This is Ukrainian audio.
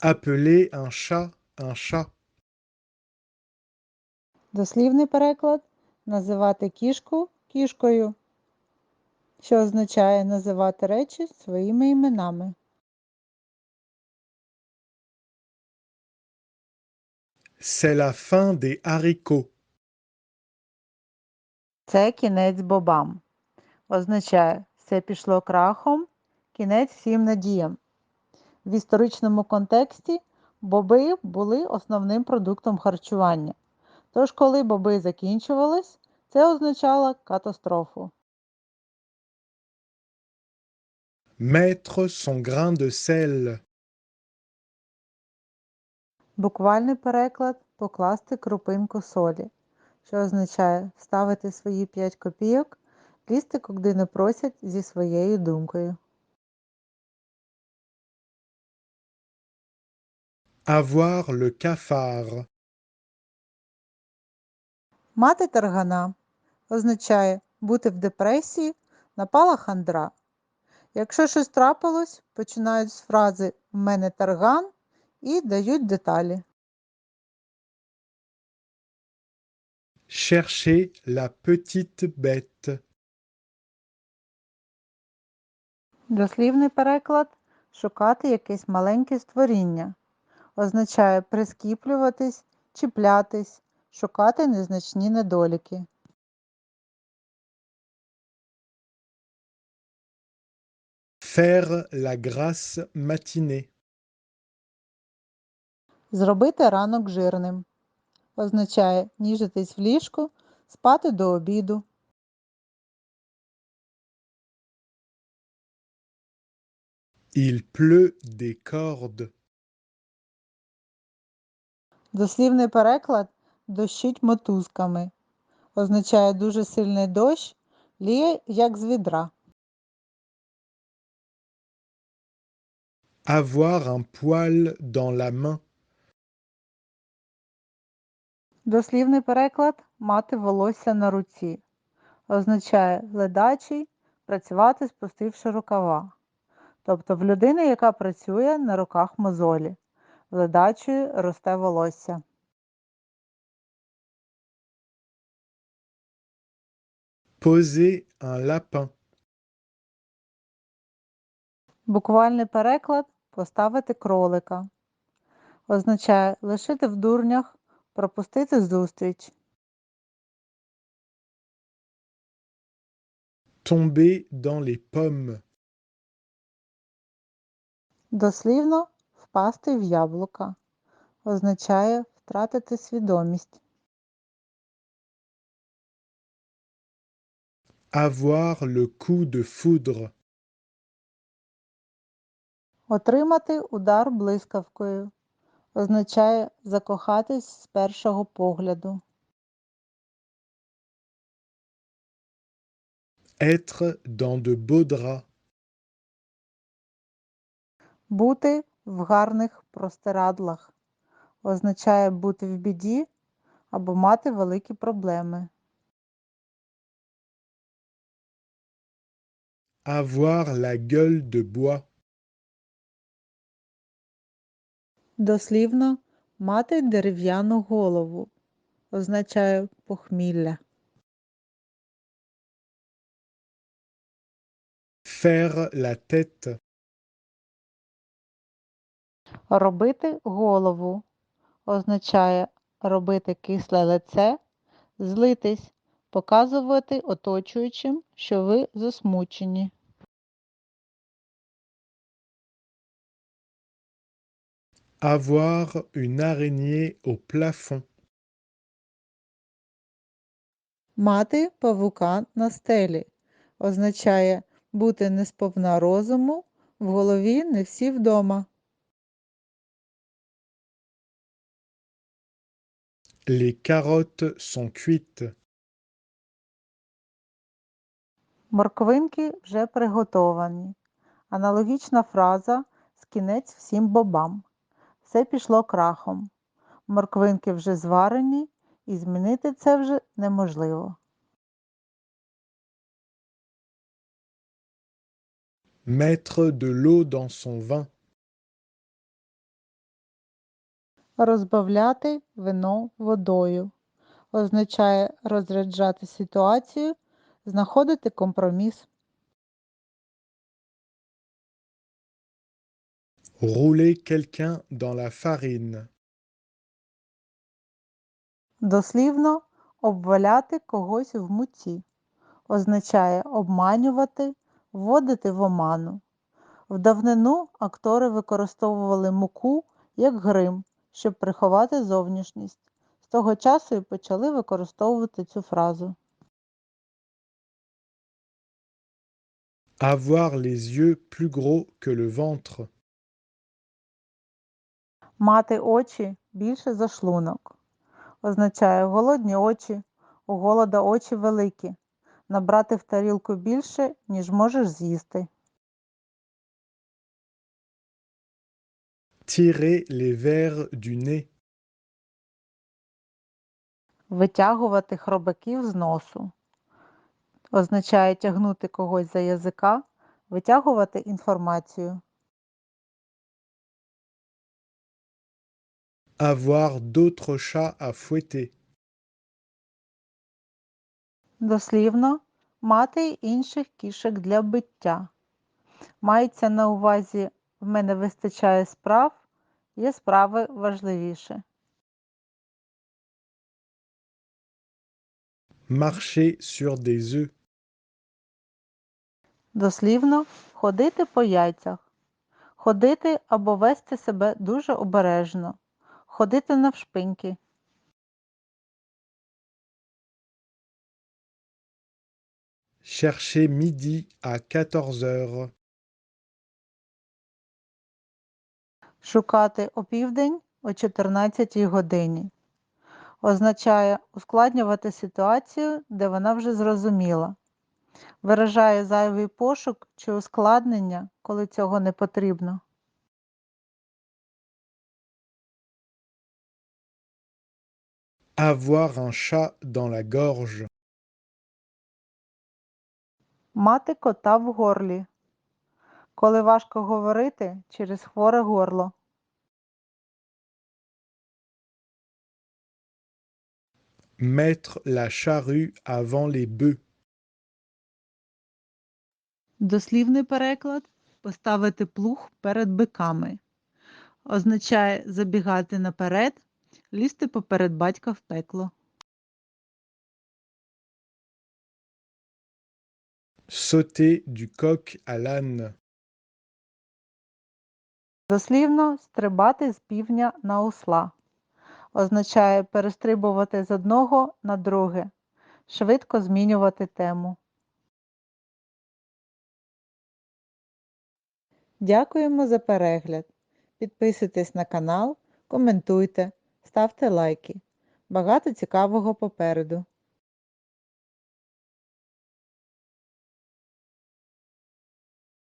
Appeler un chat un chat. Дослівний переклад називати кішку кішкою, що означає називати речі своїми іменами. C'est la fin des haricots. Це кінець бобам. Означає, все пішло крахом, кінець всім надіям. В історичному контексті боби були основним продуктом харчування. Тож, коли боби закінчувались, це означало катастрофу. Mettre son grain de sel. Буквальний переклад покласти крупинку солі, що означає вставити свої 5 копійок, лізти, куди не просять зі своєю думкою. Avoir le cafard. Мати таргана означає бути в депресії, напала хандра. Якщо щось трапилось, починають з фрази в мене тарган і дають деталі. Chercher la petite bête. Дослівний переклад шукати якесь маленьке створіння. Означає прискіплюватись, чіплятись, шукати незначні недоліки. Faire la grasse matinée. Зробити ранок жирним. Означає ніжитись в ліжку, спати до обіду. Il pleut des cordes. Дослівний переклад дощить мотузками. Означає дуже сильний дощ, ліє як з відра. Avoir un poil dans la main. Дослівний переклад мати волосся на руці. Означає ледачий, працювати спустивши рукава. Тобто в людини, яка працює на руках мозолі. В ледачої росте волосся. Poser un lapin. Буквальний переклад поставити кролика. Означає лишити в дурнях, пропустити зустріч. Tomber dans les pommes. Дослівно впасти в яблука. Означає втратити свідомість. Avoir le coup de foudre. Отримати удар блискавкою. Означає закохатись з першого погляду. Être dans de beaux draps. Бути в гарних простирадлах. Означає бути в біді або мати великі проблеми. Avoir la gueule de bois. Дослівно мати дерев'яну голову. Означає похмілля. Faire la tête. Робити голову означає робити кисле лице, злитись, показувати оточуючим, що ви засмучені. Avoir une araignée au plafond. Мати павука на стелі означає бути несповна розуму, в голові не всі вдома. Les carottes sont cuites. Морквинки вже приготовані. Аналогічна фраза з кінець всім бобам. Все пішло крахом. Морквинки вже зварені, і змінити це вже неможливо. Mettre de l'eau dans son vin. Розбавляти вино водою означає розряджати ситуацію, знаходити компроміс. Rouler quelqu'un dans la farine. Дослівно обваляти когось в муці означає обманювати, вводити в оману. В давнину актори використовували муку як грим, щоб приховати зовнішність. З того часу і почали використовувати цю фразу. Avoir les yeux plus gros que le ventre. Мати очі більше за шлунок. Означає голодні очі, у голода очі великі. Набрати в тарілку більше, ніж можеш з'їсти. Tirer les vers du nez. Витягувати хробаків з носу. Означає тягнути когось за язика, витягувати інформацію. Avoir d'autres chats à fouetter. Дослівно мати інших кішок для биття. Мається на увазі в мене вистачає справ, є справи важливіше. Marcher sur des œufs. Дослівно ходити по яйцях. Ходити або вести себе дуже обережно. Ходити навшпиньки. Chercher midi à 14 heures. Шукати опівдень о 14 годині. Означає ускладнювати ситуацію, де вона вже зрозуміла. Виражає зайвий пошук чи ускладнення, коли цього не потрібно. Avoir un chat dans la gorge. Мати кота в горлі. Коли важко говорити через хворе горло. Mettre la charrue avant les bœufs. Дослівний переклад поставити плуг перед биками. Означає забігати наперед, лізти поперед батька в пекло. Sauter du coq à l'âne. Дослівно стрибати з півня на осла. Означає перестрибувати з одного на друге, швидко змінювати тему. Дякуємо за перегляд. Підписуйтесь на канал, коментуйте, ставте лайки. Багато цікавого попереду.